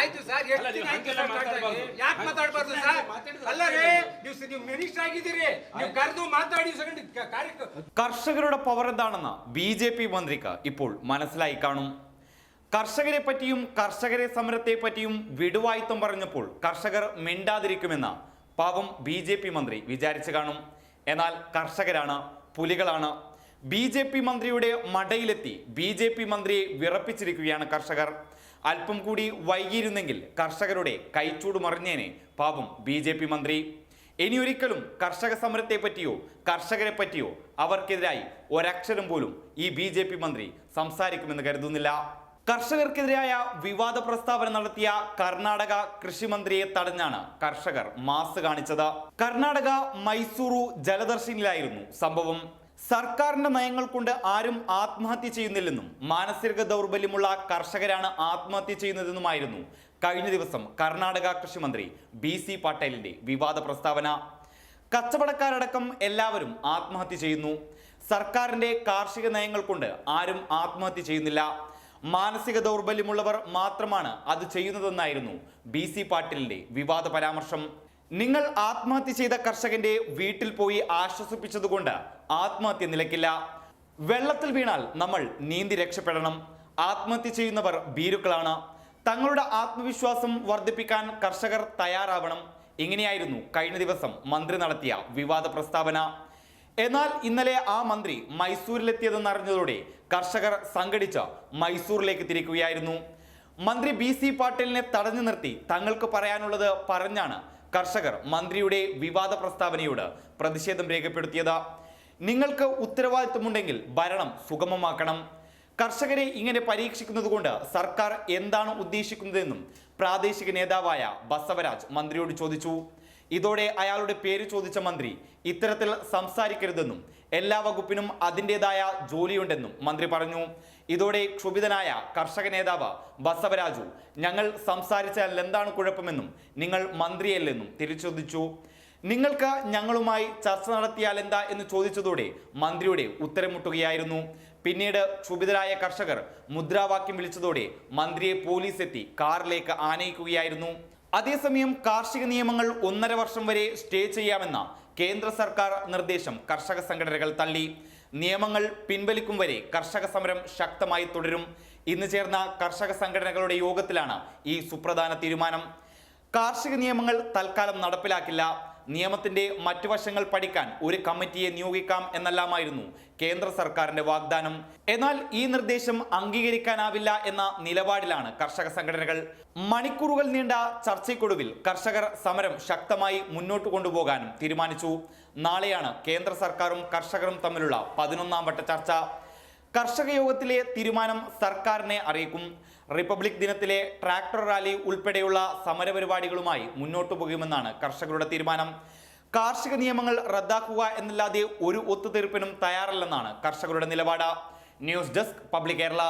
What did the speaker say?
ಆಯ್ತು ಸರ್ ಎಷ್ಟು ಅಲ್ಲ, ನೀವು ದಿನ ಆಯ್ತು ಹಂಗೆಲ್ಲ ಸರ್ start ಆಗಿ? ಮಾತಾಡ್ಬಾರ್ದು. ಯಾಕೆ ಮಾತಾಡ್ಬಾರ್ದು ಹಂಗೆ ಸರ್ ಮಾತಾಡಿದ್ರೆ ಅಲ್ಲ ರೀ ನೀವು ಸ- ನೀವು ಮಿನಿಸ್ಟರ್ ಆಗಿದ್ದೀರಿ ನೀವು ಕರೆದು ಮಾತಾಡಿ ಸೆಕೆಂಡ್ ಕಾರ್ಯಕ್ರಮ കർഷകരുടെ പവർ എന്താണെന്ന് ബി ജെ പി മന്ത്രിക്ക് ഇപ്പോൾ മനസ്സിലായി കാണും കർഷകരെ പറ്റിയും കർഷകരെ സമരത്തെ പറ്റിയും വിടുവായിത്തം പറഞ്ഞപ്പോൾ കർഷകർ മിണ്ടാതിരിക്കുമെന്ന് പാവം ബി ജെ പി മന്ത്രി വിചാരിച്ചു കാണും എന്നാൽ കർഷകരാണ് പുലികളാണ് ബി ജെ പി മന്ത്രിയുടെ മടയിലെത്തി ബി ജെ പി മന്ത്രിയെ വിറപ്പിച്ചിരിക്കുകയാണ് കർഷകർ അല്പം കൂടി വൈകിയിരുന്നെങ്കിൽ കർഷകരുടെ കൈച്ചൂട് മറിഞ്ഞേനെ. പാപം ബി ജെ പി മന്ത്രി. ഇനിയൊരിക്കലും കർഷക സമരത്തെ പറ്റിയോ കർഷകരെ പറ്റിയോ അവർക്കെതിരായി ഒരക്ഷരം പോലും ഈ ബി ജെ പി മന്ത്രി സംസാരിക്കുമെന്ന് കരുതുന്നില്ല. കർഷകർക്കെതിരായ വിവാദ പ്രസ്താവന നടത്തിയ കർണാടക കൃഷിമന്ത്രിയെ തടഞ്ഞാണ് കർഷകർ മാസ് കാണിച്ചത്. കർണാടക മൈസൂറു ജലദർശനിലായിരുന്നു സംഭവം. സർക്കാരിന്റെ നയങ്ങൾ കൊണ്ട് ആരും ആത്മഹത്യ ചെയ്യുന്നില്ലെന്നും മാനസിക ദൗർബല്യമുള്ള കർഷകരാണ് ആത്മഹത്യ ചെയ്യുന്നതെന്നുമായിരുന്നു കഴിഞ്ഞ ദിവസം കർണാടക കൃഷിമന്ത്രി ബി സി പാട്ടേലിന്റെ വിവാദ പ്രസ്താവന. കച്ചവടക്കാരടക്കം എല്ലാവരും ആത്മഹത്യ ചെയ്യുന്നു. സർക്കാരിന്റെ കാർഷിക നയങ്ങൾ കൊണ്ട് ആരും ആത്മഹത്യ ചെയ്യുന്നില്ല. മാനസിക ദൗർബല്യമുള്ളവർ മാത്രമാണ് അത് ചെയ്യുന്നതെന്നായിരുന്നു ബി സി പാട്ടീലിന്റെ വിവാദ പരാമർശം. നിങ്ങൾ ആത്മഹത്യ ചെയ്ത കർഷകന്റെ വീട്ടിൽ പോയി ആശ്വസിപ്പിച്ചതുകൊണ്ട് ആത്മഹത്യ നിലയ്ക്കില്ല വെള്ളത്തിൽ വീണാൽ നമ്മൾ നീന്തി രക്ഷപ്പെടണം. ആത്മഹത്യ ചെയ്യുന്നവർ ഭീരുക്കളാണ്. തങ്ങളുടെ ആത്മവിശ്വാസം വർദ്ധിപ്പിക്കാൻ കർഷകർ തയ്യാറാവണം. ഇങ്ങനെയായിരുന്നു കഴിഞ്ഞ ദിവസം മന്ത്രി നടത്തിയ വിവാദ പ്രസ്താവന. എന്നാൽ ഇന്നലെ ആ മന്ത്രി മൈസൂരിലെത്തിയതെന്ന് അറിഞ്ഞതോടെ കർഷകർ സംഘടിച്ച് മൈസൂരിലേക്ക് തിരിക്കുകയായിരുന്നു. മന്ത്രി ബി സി പാട്ടീലിനെ തടഞ്ഞു നിർത്തി തങ്ങൾക്ക് പറയാനുള്ളത് പറഞ്ഞാണ് കർഷകർ മന്ത്രിയുടെ വിവാദ പ്രസ്താവനയോട് പ്രതിഷേധം രേഖപ്പെടുത്തിയത്. നിങ്ങൾക്ക് ഉത്തരവാദിത്വമുണ്ടെങ്കിൽ ഭരണം സുഗമമാക്കണം. കർഷകരെ ഇങ്ങനെ പരീക്ഷിക്കുന്നതുകൊണ്ട് സർക്കാർ എന്താണ് ഉദ്ദേശിക്കുന്നതെന്നും പ്രാദേശിക നേതാവായ ബസവരാജ് മന്ത്രിയോട് ചോദിച്ചു. ഇതോടെ അയാളുടെ പേര് ചോദിച്ച മന്ത്രി ഇത്തരത്തിൽ സംസാരിക്കരുതെന്നും എല്ലാ വകുപ്പിനും അതിന്റെതായ ജോലിയുണ്ടെന്നും മന്ത്രി പറഞ്ഞു. ഇതോടെ ക്ഷുഭിതനായ കർഷക നേതാവ് ബസവരാജു ഞങ്ങൾ സംസാരിച്ചാൽ എന്താണ് കുഴപ്പമെന്നും നിങ്ങൾ മന്ത്രിയല്ലെന്നും തിരിച്ചോദിച്ചു. നിങ്ങൾക്ക് ഞങ്ങളുമായി ചർച്ച നടത്തിയാൽ എന്താ? എന്ന് ചോദിച്ചതോടെ മന്ത്രിയുടെ ഉത്തരം മുട്ടുകയായിരുന്നു പിന്നീട് ക്ഷുഭിതരായ കർഷകർ മുദ്രാവാക്യം വിളിച്ചതോടെ മന്ത്രിയെ പോലീസ് എത്തി കാറിലേക്ക് ആനയിക്കുകയായിരുന്നു. അതേസമയം കാർഷിക നിയമങ്ങൾ ഒന്നര വർഷം വരെ സ്റ്റേ ചെയ്യാമെന്ന കേന്ദ്ര സർക്കാർ നിർദ്ദേശം കർഷക സംഘടനകൾ തള്ളി. നിയമങ്ങൾ പിൻവലിക്കും വരെ കർഷക സമരം ശക്തമായി തുടരും. ഇന്ന് ചേർന്ന കർഷക സംഘടനകളുടെ യോഗത്തിലാണ് ഈ സുപ്രധാന തീരുമാനം. കാർഷിക നിയമങ്ങൾ തൽക്കാലം നടപ്പിലാക്കില്ല. നിയമത്തിന്റെ മറ്റു വശങ്ങൾ പഠിക്കാൻ ഒരു കമ്മിറ്റിയെ നിയോഗിക്കാം എന്നെല്ലാമായിരുന്നു കേന്ദ്ര സർക്കാരിന്റെ വാഗ്ദാനം. എന്നാൽ ഈ നിർദ്ദേശം അംഗീകരിക്കാനാവില്ല എന്ന നിലപാടിലാണ് കർഷക സംഘടനകൾ. മണിക്കൂറുകൾ നീണ്ട ചർച്ചയ്ക്കൊടുവിൽ കർഷകർ സമരം ശക്തമായി മുന്നോട്ട് കൊണ്ടുപോകാനും തീരുമാനിച്ചു. നാളെയാണ് കേന്ദ്ര സർക്കാരും കർഷകരും തമ്മിലുള്ള പതിനൊന്നാം വട്ട ചർച്ച. കർഷക യോഗത്തിലെ തീരുമാനം സർക്കാരിനെ അറിയിക്കും. റിപ്പബ്ലിക് ദിനത്തിലെ ട്രാക്ടർ റാലി ഉൾപ്പെടെയുള്ള സമരപരിപാടികളുമായി മുന്നോട്ടു പോകുമെന്നാണ് കർഷകരുടെ തീരുമാനം. കാർഷിക നിയമങ്ങൾ റദ്ദാക്കുക എന്നല്ലാതെ ഒരു ഒത്തുതീർപ്പിനും തയ്യാറല്ലെന്നാണ് കർഷകരുടെ നിലപാട്. News desk public Kerala.